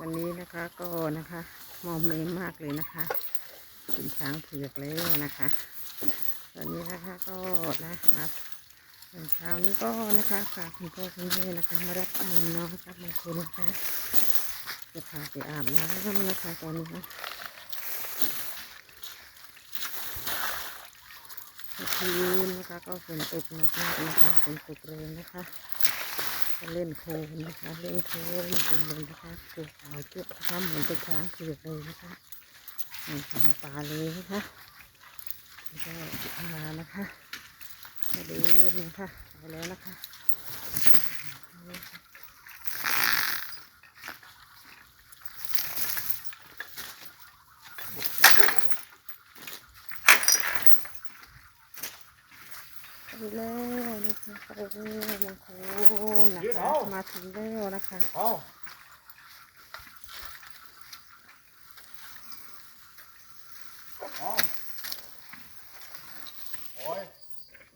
วันนี้นะคะก็นะคะมอมเมมมากเลยนะคะเป็นช้างเผือกแล้วนะคะวันนี้นะคะก็นะครับเช้านี้ก็นะคะฝากคุณพ่อคุณแม่นะคะ มารับนมน้องครับบางคนนะคะจะพาไปอาบน้ำนะคะตอนนี้นะคืนนะคะก็ฝนตกหนักมากนะคะฝนตกแรงนะคะ เล่นโคลนนะคะเล่นโคลนเป็นเลยนะคะตัวขาวจุ๊บนะคะเหมือนเป็นช้างเผือกเลยนะคะเหมือนของป่าเลยนะคะแล้วก็มานะคะมาเดินนะคะไปแล้วนะคะ ไปแล้วนะคะไปแล้วมงคนนะคะมาถึงแล้วนะคะ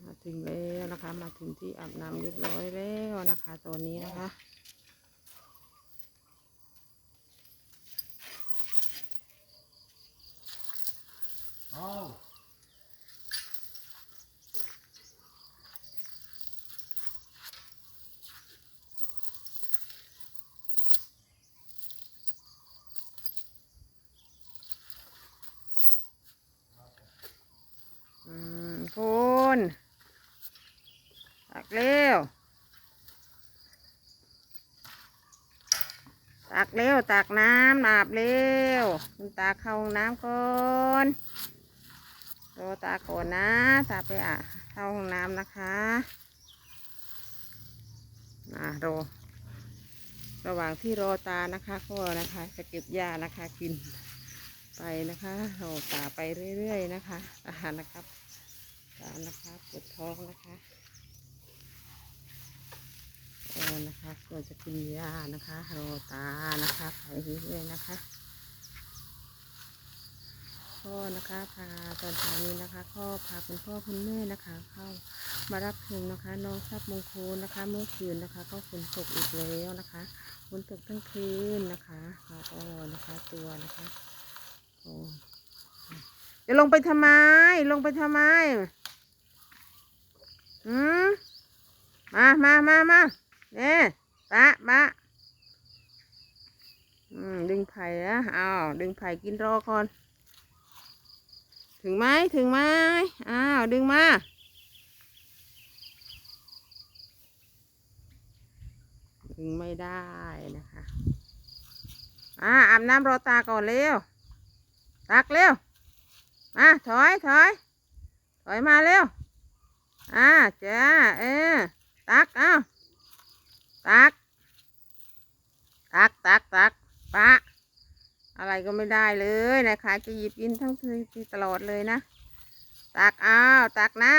มาถึงแล้วนะคะ มาถึงที่อาบน้ำเรียบร้อยแล้วนะคะตอนนี้นะคะเอา อืม คุณตักเร็ว ตักเร็ว ตักน้ำอาบเร็วคุณตาเข้าห้องน้ำก่อนรอตาก่อนนะตาไปอะเข้าห้องน้ำนะคะอะรอระหว่างที่รอตานะคะก็นะคะจะเก็บหญ้านะคะกินไปนะคะเราตาไปเรื่อยๆนะคะอาหารนะครับ ตานะคะปวดท้องนะคะก็นะคะเราจะกินยานะคะเรตานะคะไปเรื่อยๆนะคะก็นะคะพาตอนเช้านี้นะคะก็พาคุณพ่อคุณแม่นะคะ เข้ามารับชมนะคะ น้องทรัพย์มงคลนะคะ เมื่อคืนนะคะ ก็ฝนตกอีกแล้วนะคะฝนตกทั้งคืนนะคะแล้วก็นะคะตัวนะคะโอ้จะลงไปทำไม ลงไปทำไม อืมมามามามาเนี่ยปะปะอืมดึงไผ่นะเอาดึงไผ่กินรอก่อน ถึงไหมถึงไหมอ้าวดึงมาดึงไม่ได้นะคะ อ่าอาบน้ำรอตาก่อนเร็ว ตักเร็ว มาถอยถอย ถอยมาเร็ว อ่าจ้าเออ ตัก เอ้าตัก ตัก ตัก ตักปะอะไรก็ไม่ได้เลยนะคะ จะหยิบกินทั้งทีตลอดเลยนะ ตักอ้าวตักน้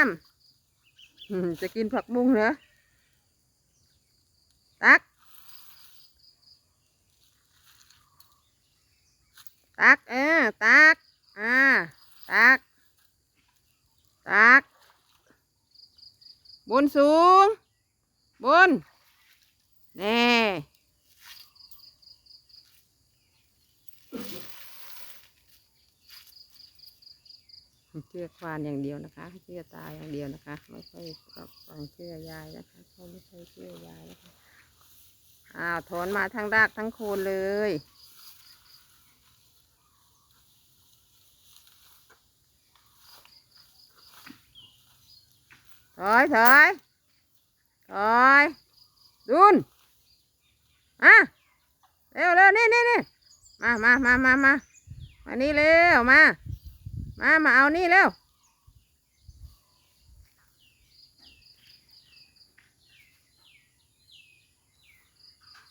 ำจะกินผักบุ้งเหรอ ตัก ตัก เออ ตัก อ่า ตัก ตัก บนสูง บน แน่เชื่อควานอย่างเดียวนะคะเชื่อตาอย่างเดียวนะคะ ไม่ค่อยฟังเชื่อยายนะคะเขาไม่ค่อยเชื่อยายนะคะอ้าวถอนมาทั้งรากทั้งโคนเลย ถอยถอยถอยดุนอะเร็วเร็วนี่นี่นี่มามามามามามานี่เร็วมามามาเอานี่เร็ว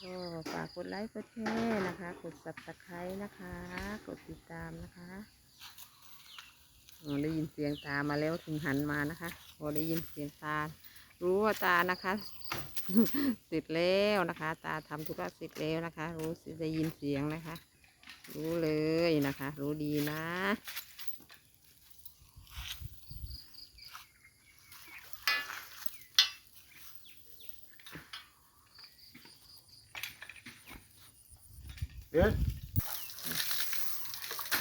ก็ฝากกดไลค์กดแชร์นะคะ กด subscribe นะคะ กดติดตามนะคะ ได้ยินเสียงตามาแล้วถึงหันมานะคะพอได้ยินเสียงตา รู้ว่าตานะคะเสร็จแล้วนะคะ ตาทำธุระเสร็จแล้วนะคะ รู้สิได้ยินเสียงนะคะ รู้เลยนะคะ รู้ดีนะเดิน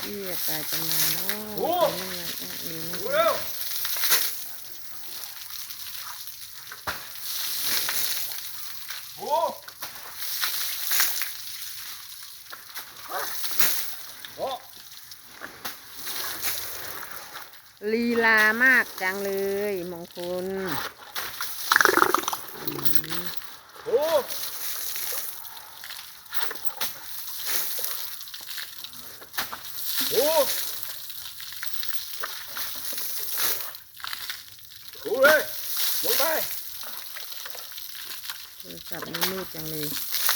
ที่กายจะมาเนาะโอ้เป็นเมื่ออะนี่นะดูคะเร็วโอ้โอ้ลีลามากจังเลยมงคลอืมโอ้ โอ้ดูเลยหมุนไปโทรศัพท์นี่มืดจังเลย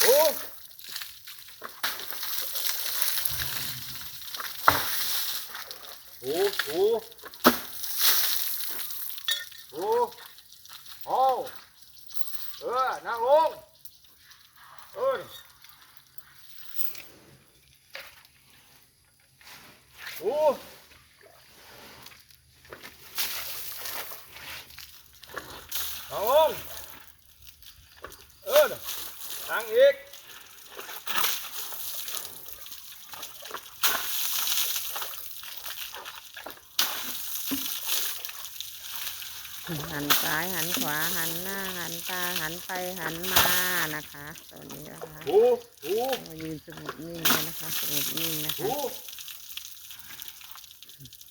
โอ้โอ้โอ้โอ้เอาเออนั่งลง เอ้ยโอ้นั่งลง เออนั่งอีก หันซ้ายหันขวาหันหน้าหันตาหันไปหันมานะคะตอนนี้นะคะหูหูก็ยืนสงบนิ่งเลยนะคะสงบนิ่งนะคะหู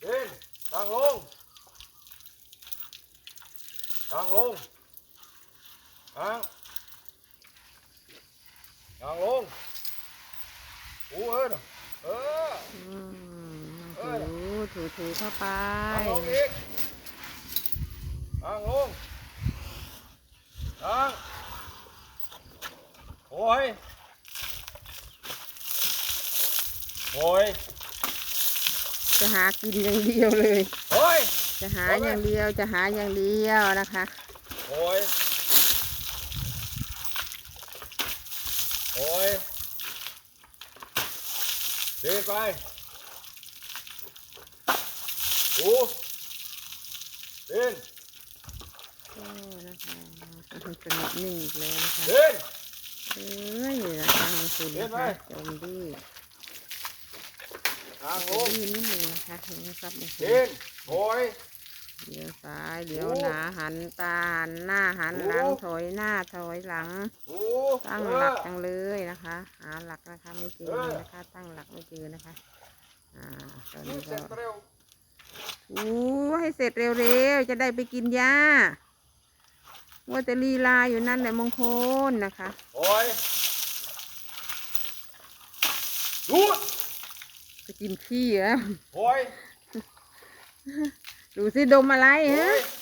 เดินนั่งลงนั่งลงนั่งนั่งลงหูเออน่ะเอออืมถูถูถูเข้าไปนั่งลงอีกนั่ งลงนั่งโอ้ยโอ้ยจะหากินอย่างเดียวเลย โอ้ยจะหาอย่างเดียวจะหาอย่างเดียวนะคะโอ้ยโอ้ยเดินไปโอ้เดินโอ้นะคะสงบนิ่งอีกแล้วนะคะเดินเอ้ยนะคะของคุณนะนไปคะจมดีทางลงดีนิดหนึ่งนะคะนไหมครับของคุณเดินโอ้ยเดี๋ยวซ้ายเดี๋ยวหนาหันตาหันหน้าหันหลังถอยหน้าถอยหลัง ตั้งหลักจังเลยนะคะหาหลักนะคะไม่เจอนะคะ ตั้งหลักไม่เจอนะคะ อ่าตอนนี้ก็จเร็วถูให้เสร็จเร็วๆจะได้ไปกินยา ว่าแต่ลีลาอยู่นั่นแหละมงคลนะคะ โอ้ยดูไปกินขี้แล้วโอ้ยดูสิดมอะไรโอ้ฮะย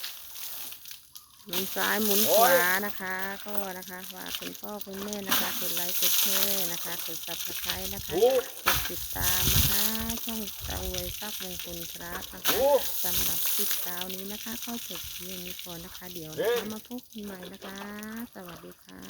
หมุนซ้ายหมุนโอ้ขยวานะคะ ก็นะคะฝากคุณพ่อคุณแม่นะคะกดไลค์กดแชร์นะคะกดซับสไครต์นะคะดูกดติดตามนะคะ ช่องตะอวยซักมงคลครับนะคะดูสำหรับคลิปเช้านี้นะคะ ก็จบเพียงนี้ก่อนนะคะ เดี๋ยวเฮ้นะคะยมาพบกันใหม่นะคะ สวัสดีค่ะ